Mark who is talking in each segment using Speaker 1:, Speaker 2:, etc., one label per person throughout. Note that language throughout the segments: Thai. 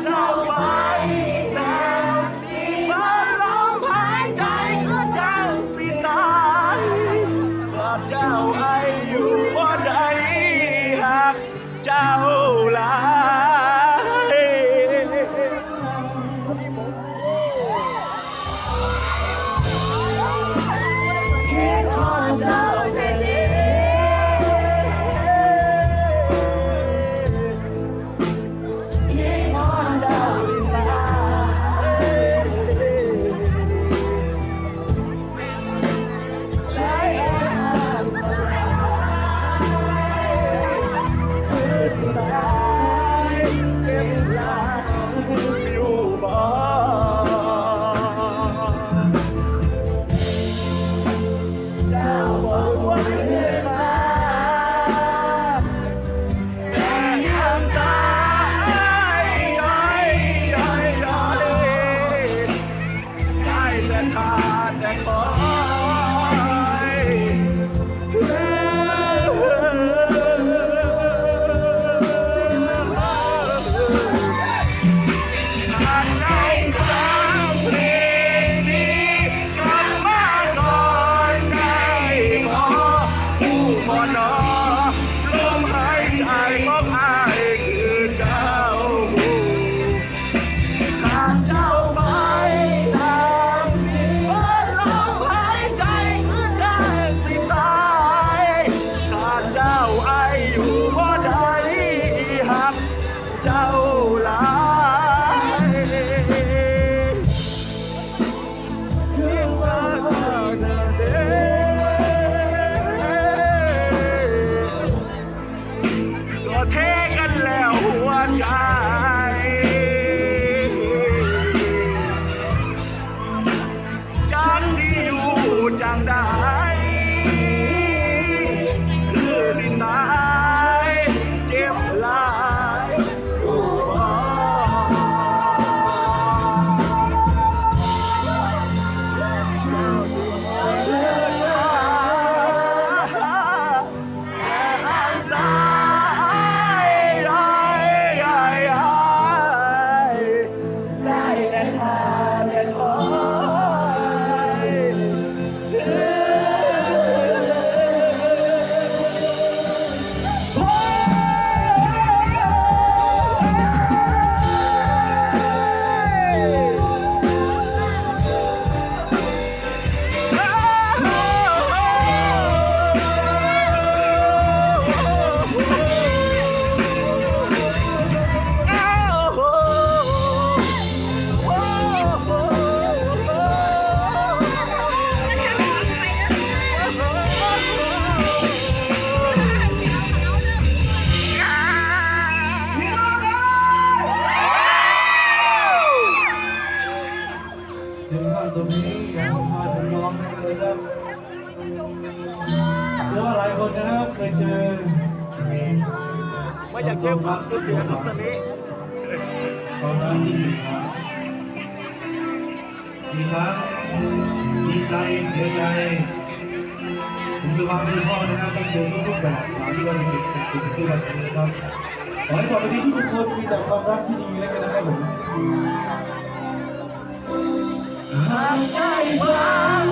Speaker 1: Sometimes no. อยากเชื่อค
Speaker 2: วามสูญเสียครับตอนนี้
Speaker 1: ความรักที่มีครับมีทั้งดีใจเสียใจผมสุภาพเป็นพ่อนะครับต้องเจอทุกรูปแบบตามที่เราจะเห็นถึงทุกวันนี้นะครับขอให้ต่อไปนี้ทุกๆคนมีแต่ความรักที่ดีแล้วกันนะครับผม
Speaker 2: หากได้ฟัง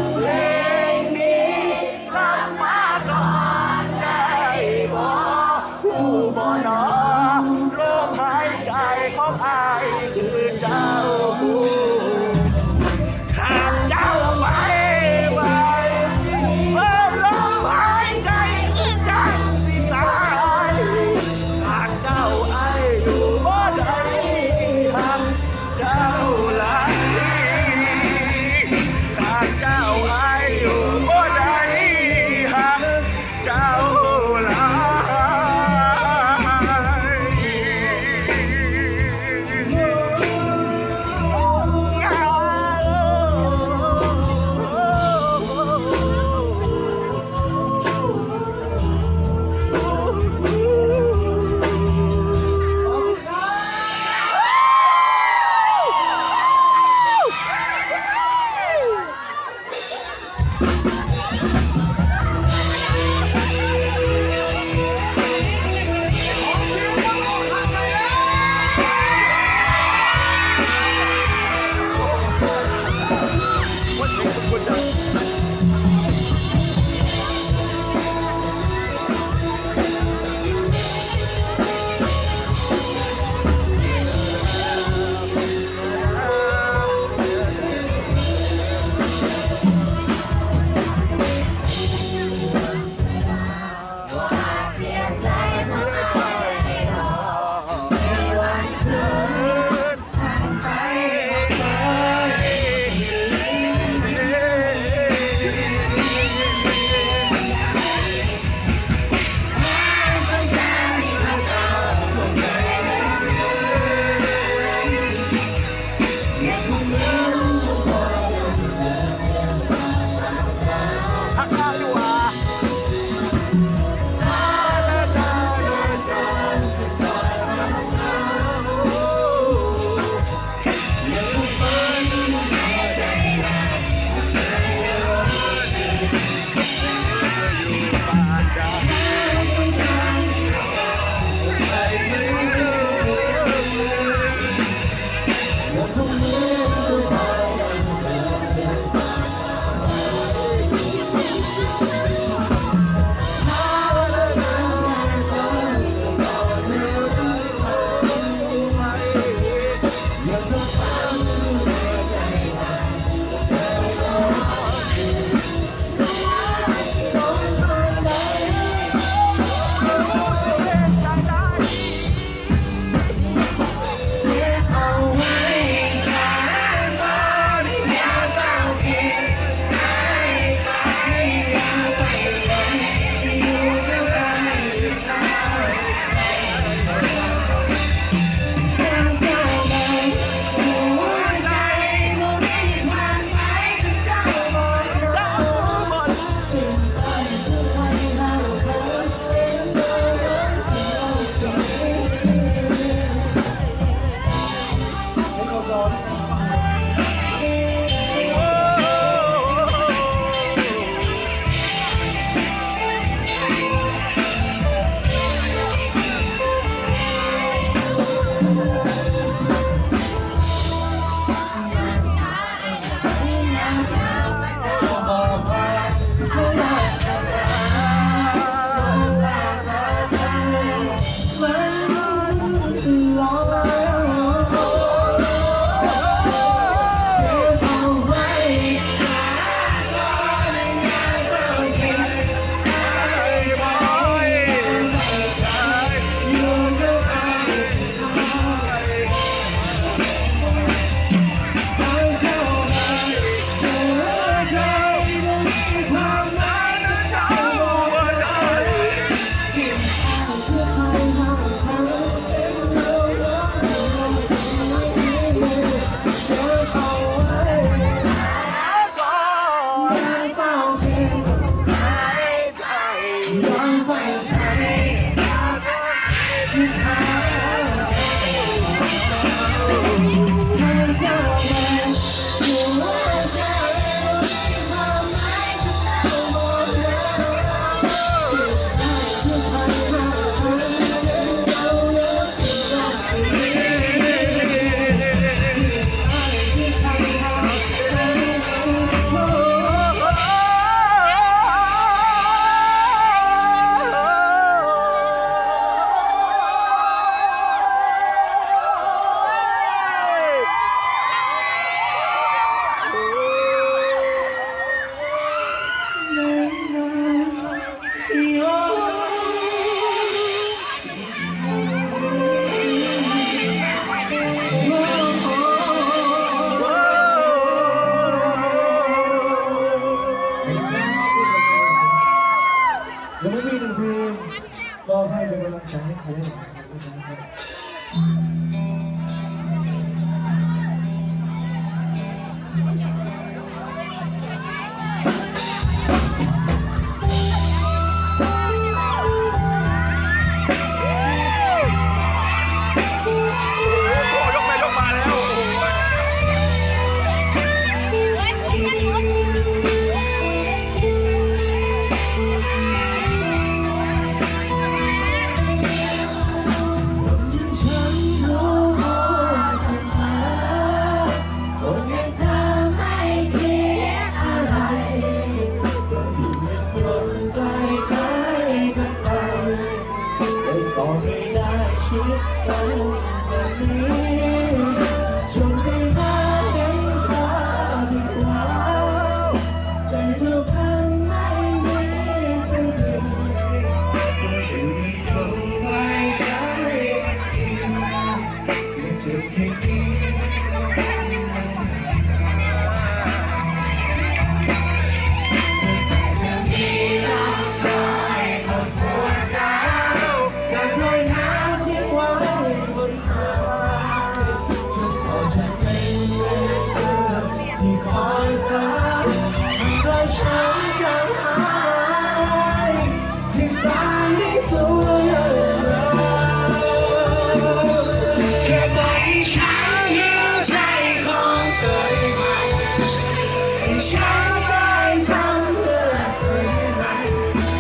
Speaker 1: ฉันได้ทำเพื่อเธอได้ไหม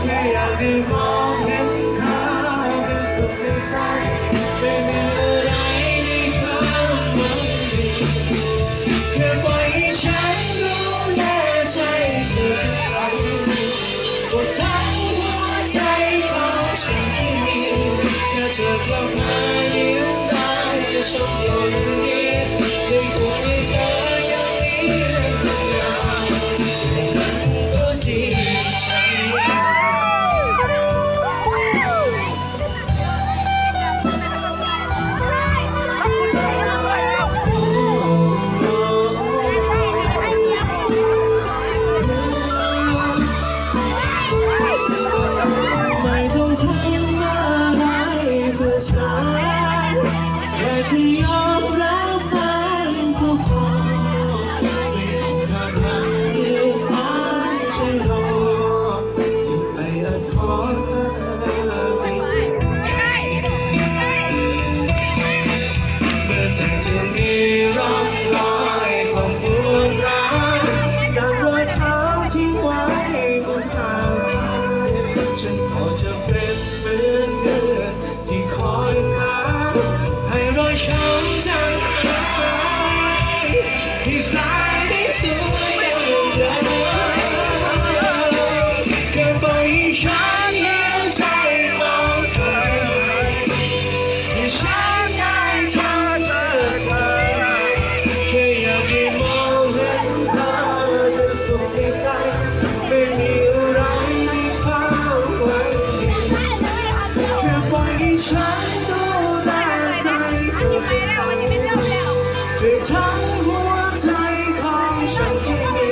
Speaker 1: แค่อยากได้มองเห็นเธอเป็นสุขในใจไม่มีอะไรในความหวังดีแค่ปล่อยให้ฉันดูแลใจเธอสักครั้งหมดทั้งหัวใจของฉันที่มีแค่เธอกลับมายิ้มได้จะชม อยฟ้าให้รอยช้ำจางหายที่สายได้สวยอย่างเดิมแค่ปล่อยให้ฉันเหนียวใจมองเธอให้ฉันได้ทำเพื่อเธอแค่อยากได้มองเห็นเธอเป็นสุขในใจไม่มีอะไรในความหวังดีแค่ ทั้งหัวใจของฉันที่